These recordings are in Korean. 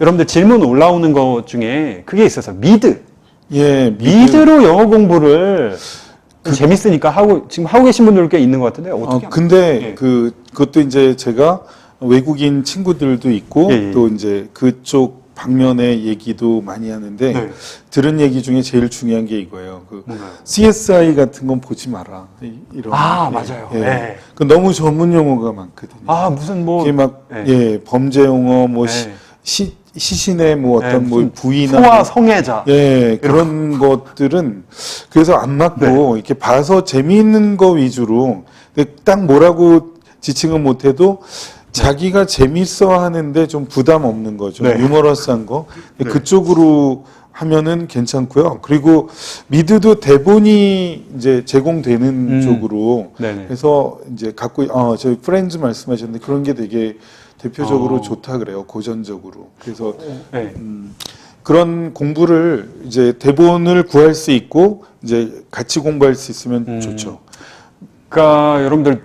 여러분들 질문 올라오는 것 중에 그게 있어서 미드. 예, 미드. 미드로 영어 공부를 재밌으니까 하고 지금 하고 계신 분들 꽤 있는 것 같은데 어, 어떻게? 근데 예. 그 그것도 이제 제가 외국인 친구들도 있고 예, 예. 또 이제 그쪽 방면의 얘기도 많이 하는데 네. 들은 얘기 중에 제일 중요한 게 이거예요. 그 뭔가요? CSI 같은 건 보지 마라. 이- 이런. 아, 예, 맞아요. 예. 네. 그 너무 전문 용어가 많거든요. 아 무슨 뭐 이게 막 예. 예, 범죄 용어 뭐 시, 네. 시, 시신의 뭐 예, 어떤 뭐 무슨 부위나 소아 뭐 성애자. 예, 그런 것들은 그래서 안 맞고 네. 이렇게 봐서 재미있는 거 위주로 근데 딱 뭐라고 지칭은 못해도 자기가 재밌어 하는데 좀 부담 없는 거죠. 네. 유머러스한 거. 네. 그쪽으로 하면은 괜찮고요. 그리고 미드도 대본이 이제 제공되는 음. 쪽으로 네네. 해서 이제 갖고 어 저희 프렌즈 말씀하셨는데 그런 게 되게 대표적으로 어. 좋다 그래요. 고전적으로. 그래서 네. 음, 그런 공부를 이제 대본을 구할 수 있고 이제 같이 공부할 수 있으면 음. 좋죠. 그러니까 여러분들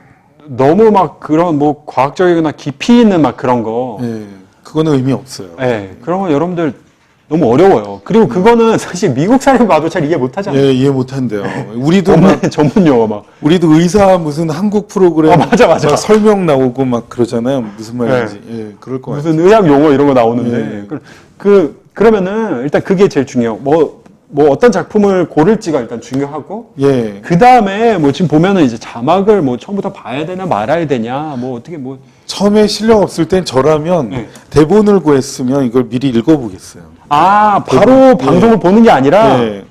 너무 막 그런 뭐 과학적이거나 깊이 있는 막 그런 거. 예, 그거는 의미 없어요. 네. 그런 거 여러분들 너무 어려워요. 그리고 그거는 사실 미국 사람 봐도 잘 이해 못 하잖아요. 예, 이해 못한대요. 우리도 막 전문, 전문 용어 막. 우리도 의사 무슨 한국 프로그램 아, 맞아, 맞아. 막 설명 나오고 막 그러잖아요. 무슨 말인지. 예, 그럴 것 같아요. 무슨 의학 용어 이런 거 나오는데 예. 그, 그 그러면은 일단 그게 제일 중요해요. 뭐, 뭐 어떤 작품을 고를지가 일단 중요하고 예, 그 다음에 뭐 지금 보면은 이제 자막을 뭐 처음부터 봐야 되나 말아야 되냐 뭐 어떻게 뭐 처음에 실력 없을 땐 저라면 네. 대본을 구했으면 이걸 미리 읽어보겠어요. 아 바로 대본, 방송을 보는 게 아니라 예.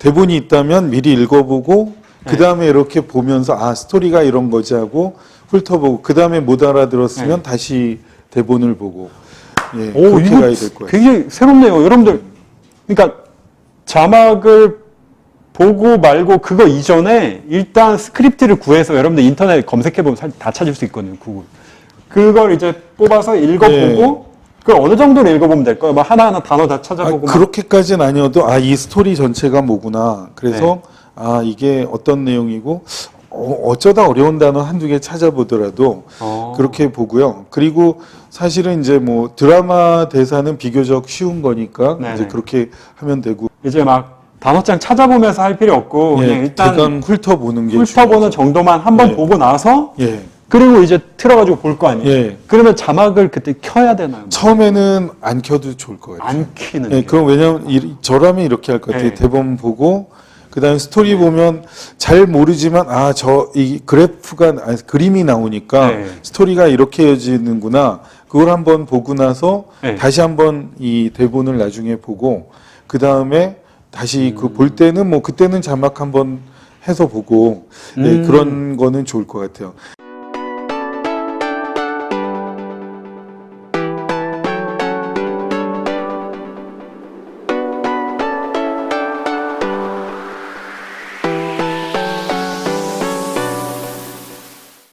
대본이 있다면 미리 읽어보고 네. 그 다음에 이렇게 보면서 아 스토리가 이런 거지 하고 훑어보고 그 다음에 못 알아들었으면 다시 대본을 보고 예, 네. 오 이거 가야 될 거예요. 굉장히 새롭네요. 여러분들 그러니까 자막을 보고 말고 그거 이전에 일단 스크립트를 구해서 여러분들 인터넷 검색해 보면 다 찾을 수 있거든요. 구글. 그걸 이제 뽑아서 읽어보고 네. 그걸 어느 정도로 읽어보면 될 거예요. 뭐 하나하나 단어 다 아, 찾아보고 막. 그렇게까지는 아니어도 아 이 스토리 전체가 뭐구나. 그래서 네. 아 이게 어떤 내용이고 어, 어쩌다 어려운 단어 한두 개 찾아보더라도 어. 그렇게 보고요. 그리고 사실은 이제 뭐 드라마 대사는 비교적 쉬운 거니까 네네. 이제 그렇게 하면 되고 이제 막 단어장 찾아보면서 할 필요 없고 예, 그냥 일단 훑어보는 게 훑어보는 중요하죠. 정도만 한번 예. 보고 나서 예. 그리고 이제 틀어가지고 볼 거 아니에요. 예. 그러면 자막을 그때 켜야 되나요? 뭐? 처음에는 안 켜도 좋을 것 같아요. 안 키는 예, 게. 그럼 왜냐면 이, 저라면 이렇게 할 것 같아요. 네. 대본 보고 그다음에 스토리 보면 잘 모르지만 아 저 이 그래프가 아니, 그림이 나오니까 네. 스토리가 이렇게 이어지는구나. 그걸 한번 보고 나서 네. 다시 한번 이 대본을 나중에 보고 그다음에 다시 그 음. 볼 때는 뭐 그때는 자막 한번 해서 보고 네, 음. 그런 거는 좋을 것 같아요.